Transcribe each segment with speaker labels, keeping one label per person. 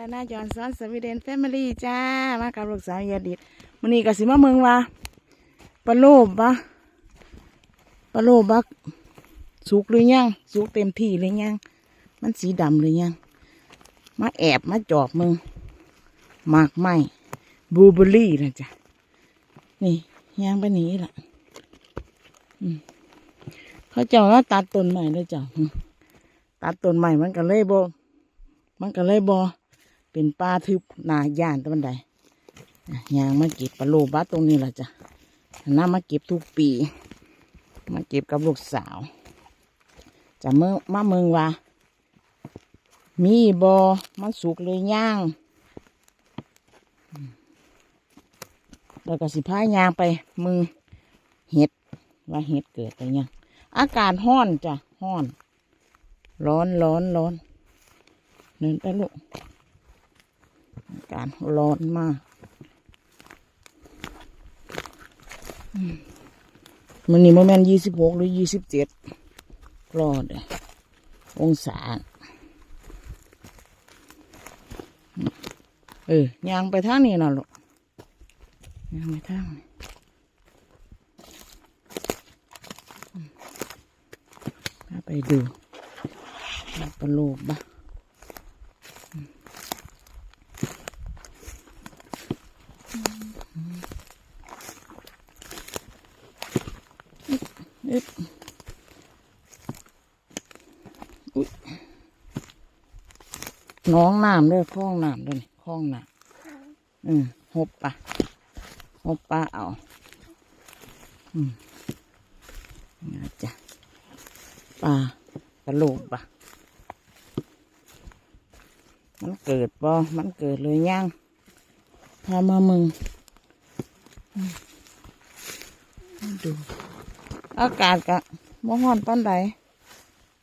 Speaker 1: แล้วนะจอนซอนสวีเดนแฟมิลี่จ้า มากับลูกสาวยาดิดมันนี้ก็สิมาเมืองว่าปลาโลบปะปลาโลบักสุกหรือยังสุกเต็มที่หรือยังมันสีดำหรือยังมาแอบมาจอบมึงหมากไหมบูเบอรี่นะจ้ะนี่ย่างไปนีล่ะเขาเจ้าว่าตัดต้นใหม่เลยจ้ะตัดต้นใหม่มันก็เลยโบมันก็เลยบอ เป็นป่าทึบนาย่านตะวันใดยางมาเก็บปลาโลบัสตรงนี้แหละจ้ะน้ามาเก็บทุกปี มาเก็บกับลูกสาวจะเมื่อมาเมืองว่า มีบอมันสุกเลยย่างแล้วก็สิพายางไปมึงเห็ดว่าเห็ดเกิดไปยังอากาศห้อนจ้ะห้อน ร้อนร้อนร้อนเดินไปลูก กาศร้อนมากมันนี่โมเมนยี่สิบหกหรือยี่สิบเจ็ดรอดองศา เออย่างไปทางนี้นะลูกย่างไปทางนี้ไปดูปลาโลบบ้า อึ๊บอุ๊ยน้องน้ำด้วยคล้องน้ำด้วยนี่คล้องน้ำอืมหบปะหบปลาเอา อืมนี่จ้ะปลากระโหลกปะมันเกิดบ่มันเกิดเลยย่าง พามามึง ดู อากาศกะบ่ฮ้อนปานใด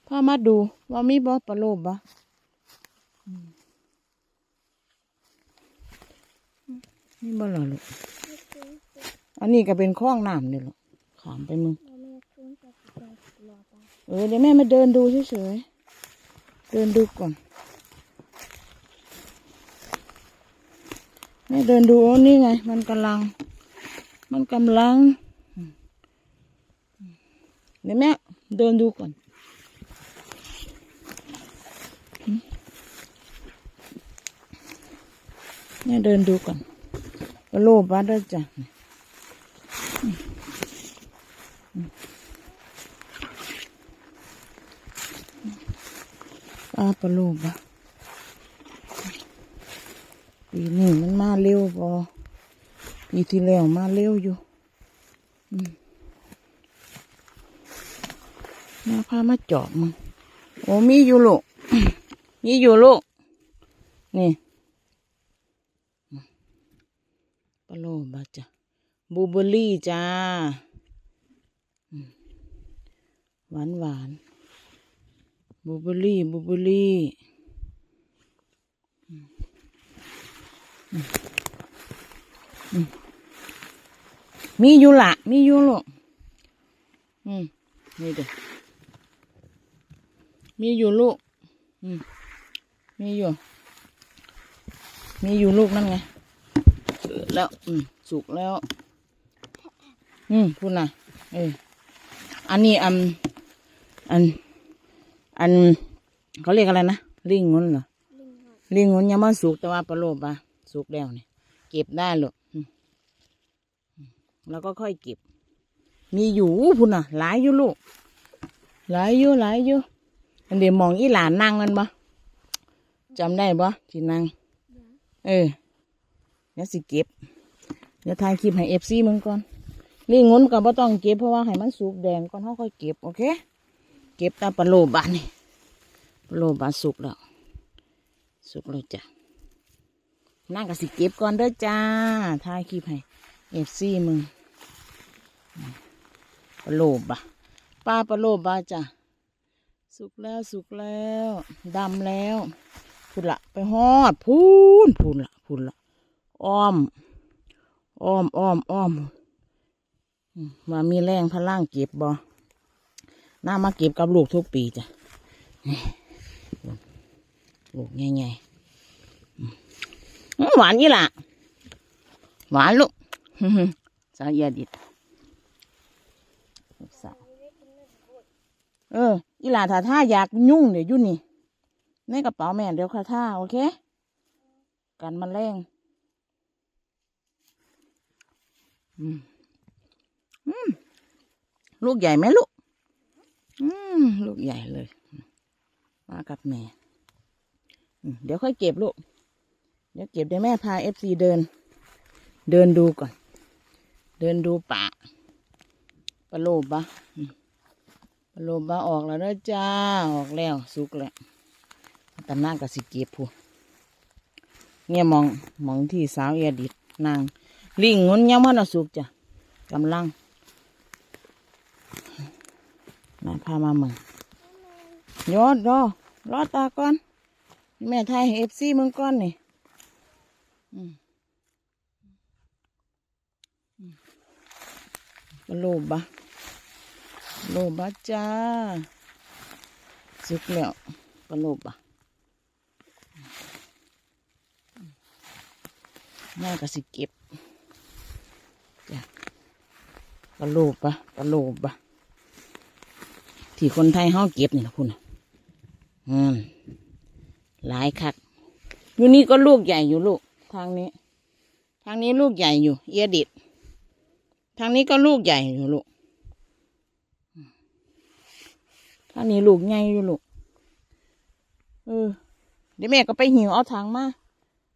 Speaker 1: พามาดู ว่ามีบ่ปลาโลบบ่อืมนี่บ่ล่ะลูกอันนี้ก็เป็นคลองน้ำนี่ลูกขามไปมึง เออ เดี๋ยวแม่มาเดินดูเฉยๆ เดินดูก่อน แม่เดินดูนี่ไง มันกำลัง มันกำลังเดี๋ยวแม่เดินดูก่อนแม่เดินดูก่อนกระโลบ้าด้วยจ้ะอืมอืมปลาปลาโลบะ ปีนี้มันมาเร็วพอปีที่แล้วมาเร็วอยู่มาพามาจอบมึงโอ้มีอยู่ลูกมีอยู่ลูก นี่ปลาโลบาจ้ะบูเบอรี่จ้าหวานหวานบูเบอรี่บูเบอรี่อืมอื มีอยู่ละมีอยู่ลูกอืมนี่เด้อมีอยู่ลูก อืมมีอยู่ มีอยู่ลูกนั่นไงแล้ว อืมสุกแล้ว อืมพูดนะเอออันนี้อันอัน อันเขาเรียกอะไรนะลิงงนเหรอลิงงนยังไม่สุกแต่ว่าปลาโลบอะ สุกแล้วเนี่ยเก็บได้หรอกแล้วก็ค่อยเก็บ มีอยู่พูดนะหลายอยู่ลูก หลายอยู่หลายอยู่อันเดี๋ยวมองอีหลานนั่งนั่นบ่จำได้บ่ที่นั่งเออเดี๋ยวสิเก็บ เดี๋ยวถ่ายคลิปให้เอฟซีมึงก่อนลิงงนก็บ่ต้องเก็บเพราะว่าให้มันสุกแดงก่อนเขาค่อยเก็บโอเค เก็บตาปลาโลบานนี่ปลาโลบานสุกแล้ว สุกแล้วจ้ะ นั่งก็สิเก็บก่อนเด้อจ้าถ่ายคลิปให้เอฟซีมึงปลาโลบะปลาปลาโลบาจ้ะสุกแล้วสุกแล้วดำแล้วพูนละไปฮอดพูนพูนละพูนละอ้อมอ้อมอ้อมอ้อมมามีแรงพลังเก็บบ่น่ามาเก็บกับลูกทุกปีจ้ะลูกใหญ่ๆอืม หวานยี่ละหวานลูกสาวเอียดิดสาวเอออีหล่าถ้าท่าอยากยุ่งเดี๋ยวยุ่นี่ในกระเป๋าแม่เดี๋ยวค่ะท่าโอเค กันมันแรงอืมอืมลูกใหญ่ไหมลูก อืม ลูกใหญ่เลย มากับแม่ เดี๋ยวค่อยเก็บลูก เดี๋ยวเก็บเดี๋ยวแม่พาเอฟซีเดิน เดินดูก่อน เดินดูป่าปลาโลบะปลาโลบะออกแล้วเด้อจ้า ออกแล้วสุกแล้วตำนานกับสิเก็บพูเนี่ยมองมองที่สาวเอดิดนาง ลิงงุนยังมันเอาสุกจ้ะกำลังนาพามาเมืองยอดรอรอตาก่อน แม่ไทยเอฟซีมึงก่อนนี่ โลบะโลบะจ้าสุกแล้วปลาโลบะแม่ก็สิเก็บจ้ะปลาโลบะปลาโลบะที่คนไทยเขาเก็บนี่นะคุณอืมหลายคักอยู่นี่ก็ลูกใหญ่อยู่ลูก ทางนี้ ทางนี้ลูกใหญ่อยู่ เอียดิดทางนี้ก็ลูกใหญ่อยู่ลูกทางนี้ลูกใหญ่อยู่ลูกเออเดี๋ยวแม่ก็ไปหิวเอาถังมา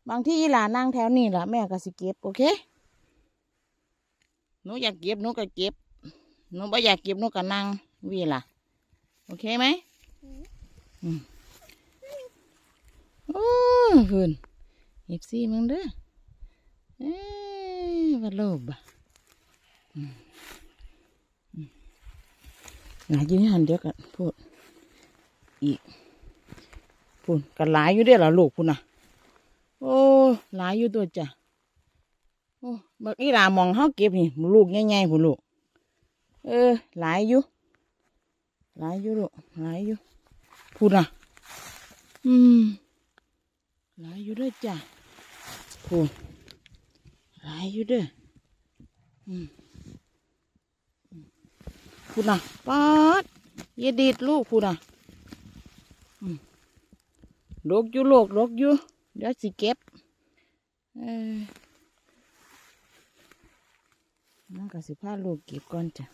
Speaker 1: บางที่อีหลานั่งแถวนี้ล่ะแม่ก็สิเก็บโอเคหนูอยากเก็บหนูก็เก็บหนูไม่อยากเก็บหนูก็นั่งวีล่ะ โอเคไหมโอ้คุณเอฟซีมึงเด้อเอ้ยวัดโลบอะอืมอืมหลายยืนหันเดียวกันพูดอีกพูดกันหลายอยู่เด้อล่ะลูกพูดนะโอ้หลายอยู่ตัวจ้ะโอ้บักอีหลามองเฮาเก็บนี่ลูกใหญ่ๆพูดลูกเออหลายอยู่หลายอยู่ลูกหลายอยู่พูดนะอืมหลายอยู่เด้อจ้ะ พูนหลายอยู่เด้ออืมอืมพูดนะป๊าดอยาดีดลูกพูดนะอืมลกอยู่ลกลกอยู่ เดี๋ยวสิเก็บเออนั่นก็สิพาลูกเก็บก่อนจ้ะ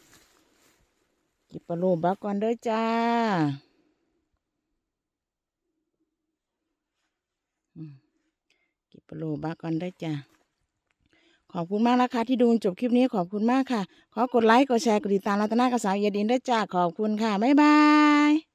Speaker 1: เก็บปลาโลบักก่อนเด้อจ้า เก็บ ปลาโลบาก่อนได้จ้ะขอบคุณมากนะคะที่ดูจบคลิปนี้ขอบคุณมากค่ะ ขอกดไลค์กดแชร์กดติดตามรัตนากบสาวเยดินได้จ้าขอบคุณค่ะ บ๊ายบาย